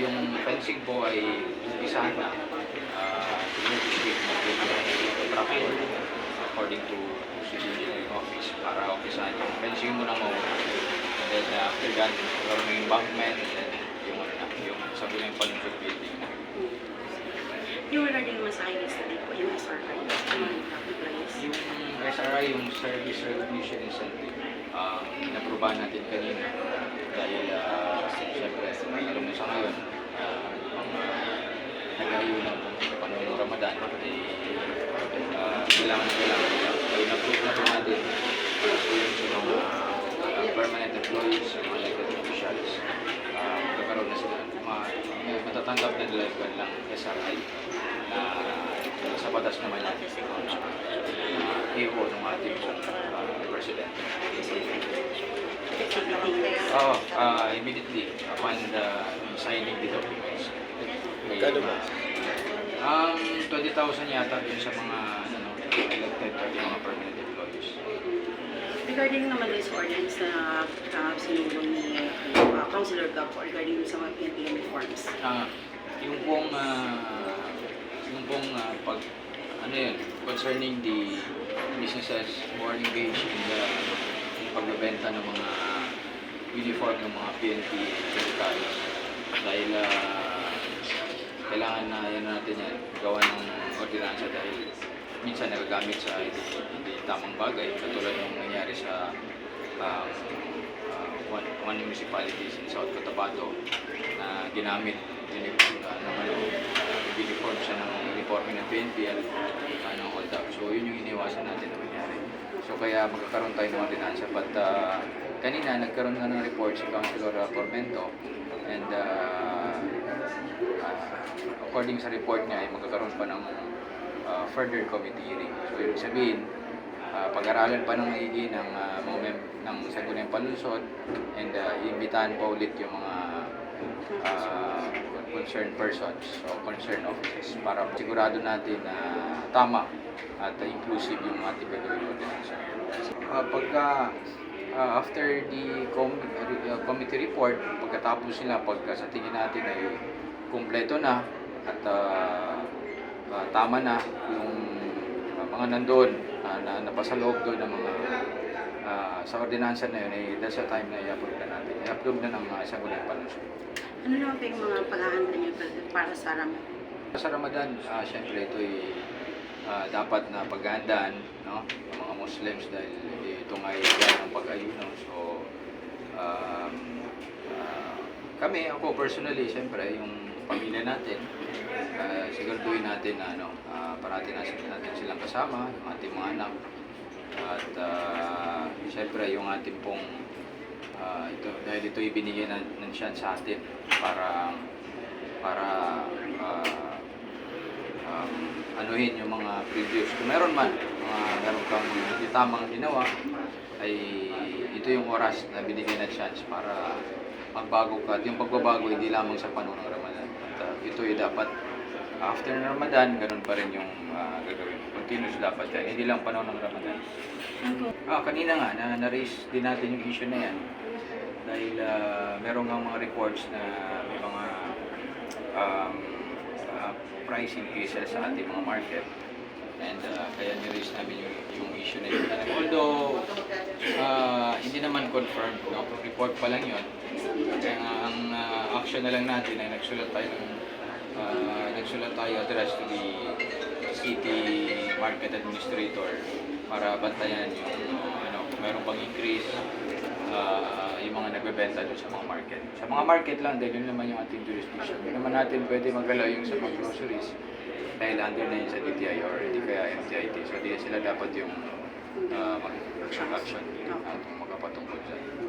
yung po ay umpisahan na uh, tinutupit na contractor according to civil engineering office para umpisahan yung fencing mo. And then uh, after that, meron yung embankment and then yung ano na, yung sabi ng palunsod building na. Yung regarding naman sa highway study po, yung SRI, yung. Yung SRI, yung Service Recognition Incentive, uh, inaprobahan natin kanina dahil uh, siyempre, alam mo sa ngayon, uh, mga nagayo ng panahon ng Ramadan, ay uh, kailangan na kailangan nila. So, in-approve na po natin uh, yung sa mga uh, permanent employees, yung mga elected officials, uh, na sila. May matatanggap na nila yung SRI na sa batas naman yan. Uh, EO ng ating pong uh, President. Oo, uh, immediately upon the signing the documents. Magkano ba? Um, 20,000 yata yun sa mga ano, elected yung mga permanent employees. Regarding naman din sa ordinance na uh, sinulong ni uh, Councilor Gab regarding sa mga PNPM reforms. Ah, yung pong ah, yung pong ah, pag ano yun, concerning the businesses who are engaged in the yung pagbebenta ng mga uniform ng mga PNP militaries dahil ah, kailangan na yan natin yan gawa ng ordinansa dahil minsan nagagamit sa hindi, hindi tamang bagay katulad ng nangyari sa ah, ah, one, one municipalities in South Cotabato na ginamit uniform uh, ng ano, uh, uniform siya ng uniforme ng PNP at ano, hold up. So yun yung iniwasan natin na mangyari. So kaya magkakaroon tayo ng ordinansa. But uh, kanina nagkaroon nga ng report si Councilor uh, and uh, uh, according sa report niya ay magkakaroon pa ng uh, further committee hearing. So ibig sabihin, uh, pag-aralan pa ng maigi ng uh, mem- ng Sangguniang Palunsod and uh, iimbitahan pa ulit yung mga uh, concerned persons o concerned offices para sigurado natin na tama at uh, inclusive yung ating gagawin ordinansa. Uh, pagka uh, after the com- uh, committee report, pagkatapos nila, pagka sa tingin natin ay kumpleto na at uh, uh, tama na yung uh, mga nandoon uh, na napasaloob doon ng mga uh, sa ordinansa na yun, eh, that's the time na i-approve na natin. I-approve na ng uh, isang gulang panunsyo. Ano naman po yung mga paghahanda niyo para sa Ramadan? Sa Ramadan, uh, syempre ito ay ah, dapat na paghandaan no? ng mga Muslims dahil ito nga ay ang pag-ayuno. So, um, ah, kami, ako personally, syempre, yung pamilya natin, uh, siguraduhin natin na ano, uh, parati natin, natin silang kasama, yung ating mga anak. At uh, syempre, yung ating pong ah, ito, dahil ito ibinigay ng, ng siyan sa atin para para ah, um, anuhin yung mga previous. Kung meron man, mga meron kang hindi tamang ginawa, ay ito yung oras na binigyan ng chance para magbago ka. At yung pagbabago hindi lamang sa panahon ng Ramadan. At uh, ito ay dapat after ng Ramadan, ganun pa rin yung ah, gagawin. Continuous dapat yan. Hindi lang panahon ng Ramadan. Ah, kanina nga, na, na-raise din natin yung issue na yan. Dahil ah, meron nga mga reports na may mga um, ah, price increases sa ating mga market. And ah, kaya ni-raise namin yung, yung issue na yun. Although, naman confirmed, no? report pa lang yun. Kaya nga, ang ah, action na lang natin ay nagsulat tayo ng ah, nagsulat tayo address to the city market administrator para bantayan yung uh, ano, kung meron pang increase ah, yung mga nagbebenta doon sa mga market. Sa mga market lang, dahil yun naman yung ating jurisdiction. Hindi naman natin pwede magalaw yung sa mga groceries dahil under na yun sa DTI or hindi kaya MTIT. So, di sila dapat yung uh, mag-action action at magkapatungkol dyan.